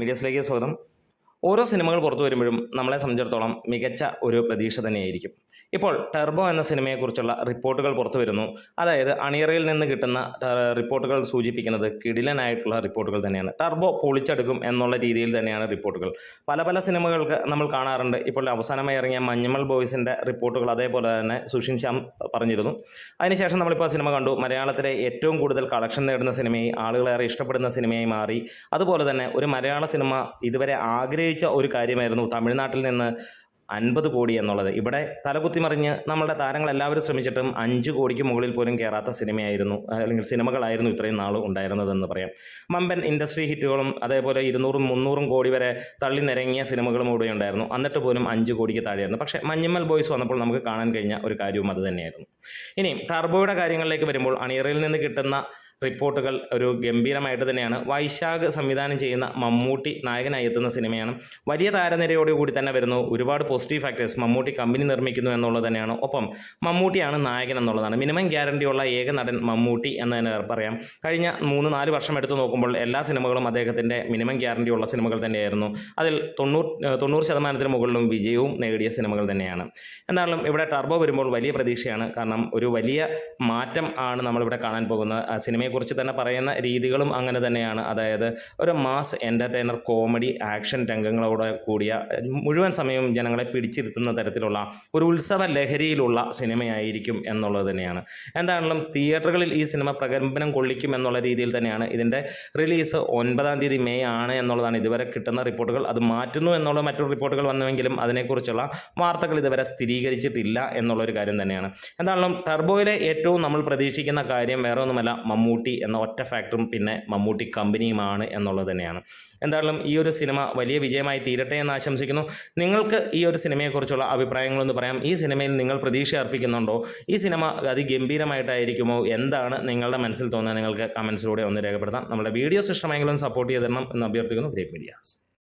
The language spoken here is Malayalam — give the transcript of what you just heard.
മീഡിയസിലേക്ക് സ്വാഗതം. ഓരോ സിനിമകൾ പുറത്തു വരുമ്പോഴും നമ്മളെ സംബന്ധിച്ചിടത്തോളം മികച്ച ഒരു പ്രതീക്ഷ തന്നെയായിരിക്കും. ഇപ്പോൾ ടെർബോ എന്ന സിനിമയെക്കുറിച്ചുള്ള റിപ്പോർട്ടുകൾ പുറത്തു വരുന്നു. അതായത് അണിയറയിൽ നിന്ന് കിട്ടുന്ന റിപ്പോർട്ടുകൾ സൂചിപ്പിക്കുന്നത് കിടിലനായിട്ടുള്ള റിപ്പോർട്ടുകൾ തന്നെയാണ്. ടർബോ പൊളിച്ചെടുക്കും എന്നുള്ള രീതിയിൽ തന്നെയാണ് റിപ്പോർട്ടുകൾ. പല പല സിനിമകൾക്ക് നമ്മൾ കാണാറുണ്ട്. ഇപ്പോൾ അവസാനമായി ഇറങ്ങിയ മഞ്ഞമൾ ബോയ്സിന്റെ റിപ്പോർട്ടുകൾ അതേപോലെ തന്നെ സുഷിൻ ശ്യാം പറഞ്ഞിരുന്നു. അതിനുശേഷം നമ്മളിപ്പോൾ സിനിമ കണ്ടു. മലയാളത്തിലെ ഏറ്റവും കൂടുതൽ കളക്ഷൻ നേടുന്ന സിനിമയായി ആളുകളേറെ ഇഷ്ടപ്പെടുന്ന സിനിമയായി മാറി. അതുപോലെ തന്നെ ഒരു മലയാള സിനിമ ഇതുവരെ ആഗ്രഹിച്ച ഒരു കാര്യമായിരുന്നു തമിഴ്നാട്ടിൽ നിന്ന് അൻപത് കോടി എന്നുള്ളത്. ഇവിടെ തലകുത്തി മറിഞ്ഞ് നമ്മുടെ താരങ്ങളെല്ലാവരും ശ്രമിച്ചിട്ടും അഞ്ച് കോടിക്ക് മുകളിൽ പോലും കയറാത്ത സിനിമയായിരുന്നു അല്ലെങ്കിൽ സിനിമകളായിരുന്നു ഇത്രയും നാൾ ഉണ്ടായിരുന്നതെന്ന് പറയാം. മമ്പൻ ഇൻഡസ്ട്രി ഹിറ്റുകളും അതേപോലെ ഇരുന്നൂറും മുന്നൂറും കോടി വരെ തള്ളി നിരങ്ങിയ സിനിമകളും കൂടെ ഉണ്ടായിരുന്നു. എന്നിട്ട് പോലും അഞ്ച് കോടിക്ക് താഴെയായിരുന്നു. പക്ഷേ മഞ്ഞമ്മൽ ബോയ്സ് വന്നപ്പോൾ നമുക്ക് കാണാൻ കഴിഞ്ഞ ഒരു കാര്യവും അത് തന്നെയായിരുന്നു. ഇനി ടർബോയുടെ കാര്യങ്ങളിലേക്ക് വരുമ്പോൾ അണിയറയിൽ നിന്ന് കിട്ടുന്ന റിപ്പോർട്ടുകൾ ഒരു ഗംഭീരമായിട്ട് തന്നെയാണ്. വൈശാഖ് സംവിധാനം ചെയ്യുന്ന മമ്മൂട്ടി നായകനായി എത്തുന്ന സിനിമയാണ്. വലിയ താരനിരയോടുകൂടി തന്നെ വരുന്നു. ഒരുപാട് പോസിറ്റീവ് ഫാക്ടേഴ്സ് മമ്മൂട്ടി കമ്പനി നിർമ്മിക്കുന്നു എന്നുള്ളത് തന്നെയാണ്. ഒപ്പം മമ്മൂട്ടിയാണ് നായകൻ എന്നുള്ളതാണ്. മിനിമം ഗ്യാരണ്ടിയുള്ള ഏക നടൻ മമ്മൂട്ടി എന്ന് തന്നെ പറയാം. കഴിഞ്ഞ മൂന്ന് നാല് വർഷം എടുത്തു നോക്കുമ്പോൾ എല്ലാ സിനിമകളും അദ്ദേഹത്തിന്റെ മിനിമം ഗ്യാരണ്ടിയുള്ള സിനിമകൾ തന്നെയായിരുന്നു. അതിൽ തൊണ്ണൂറ് തൊണ്ണൂറ് ശതമാനത്തിന് മുകളിലും വിജയവും നേടിയ സിനിമകൾ തന്നെയാണ്. എന്നാലും ഇവിടെ ടർബോ വരുമ്പോൾ വലിയ പ്രതീക്ഷയാണ്. കാരണം ഒരു വലിയ മാറ്റം ആണ് നമ്മളിവിടെ കാണാൻ പോകുന്നത്. ആ സിനിമയെക്കുറിച്ച് തന്നെ പറയുന്ന രീതികളും അങ്ങനെ തന്നെയാണ്. അതായത് ഒരു മാസ് എന്റർടൈനർ കോമഡി ആക്ഷൻ രംഗങ്ങളോടെ കൂടിയ മുഴുവൻ സമയവും ജനങ്ങളെ പിടിച്ചിരുത്തുന്ന തരത്തിലുള്ള ഒരു ഉത്സവ ലഹരിയിലുള്ള സിനിമയായിരിക്കും എന്നുള്ളത് തന്നെയാണ്. എന്താണെങ്കിലും തിയേറ്ററുകളിൽ ഈ സിനിമ പ്രകമ്പനം കൊള്ളിക്കും എന്നുള്ള രീതിയിൽ തന്നെയാണ് ഇതിന്റെ റിലീസ് ഒൻപതാം തീയതി മെയ് ആണ് എന്നുള്ളതാണ് ഇതുവരെ കിട്ടുന്ന റിപ്പോർട്ടുകൾ. അത് മാറ്റുന്നു എന്നുള്ള മറ്റു റിപ്പോർട്ടുകൾ വന്നുവെങ്കിലും അതിനെക്കുറിച്ചുള്ള വാർത്തകൾ ഇതുവരെ സ്ഥിരീകരിച്ചിട്ടില്ല എന്നുള്ളൊരു കാര്യം തന്നെയാണ്. എന്താണെങ്കിലും ടർബോയിലെ ഏറ്റവും നമ്മൾ പ്രതീക്ഷിക്കുന്ന കാര്യം വേറെ ഒന്നുമല്ല എന്ന ഒറ്റ ഫാക്ടറും പിന്നെ മമ്മൂട്ടി കമ്പനിയുമാണ് എന്നുള്ളത് തന്നെയാണ്. എന്തായാലും ഈ ഒരു സിനിമ വലിയ വിജയമായി തീരട്ടെ എന്ന് ആശംസിക്കുന്നു. നിങ്ങൾക്ക് ഈ ഒരു സിനിമയെക്കുറിച്ചുള്ള അഭിപ്രായങ്ങളൊന്ന് പറയാം. ഈ സിനിമയിൽ നിങ്ങൾ പ്രതീക്ഷ അർപ്പിക്കുന്നുണ്ടോ? ഈ സിനിമ അതിഗംഭീരമായിട്ടായിരിക്കുമോ എന്താണ് നിങ്ങളുടെ മനസ്സിൽ തോന്നുന്നത്? നിങ്ങൾക്ക് കമൻസിലൂടെ ഒന്ന് രേഖപ്പെടുത്താം. നമ്മുടെ വീഡിയോസ് ഇഷ്ടമെങ്കിലും സപ്പോർട്ട് ചെയ്തിരണം എന്ന് അഭ്യർത്ഥിക്കുന്നു. Great medias.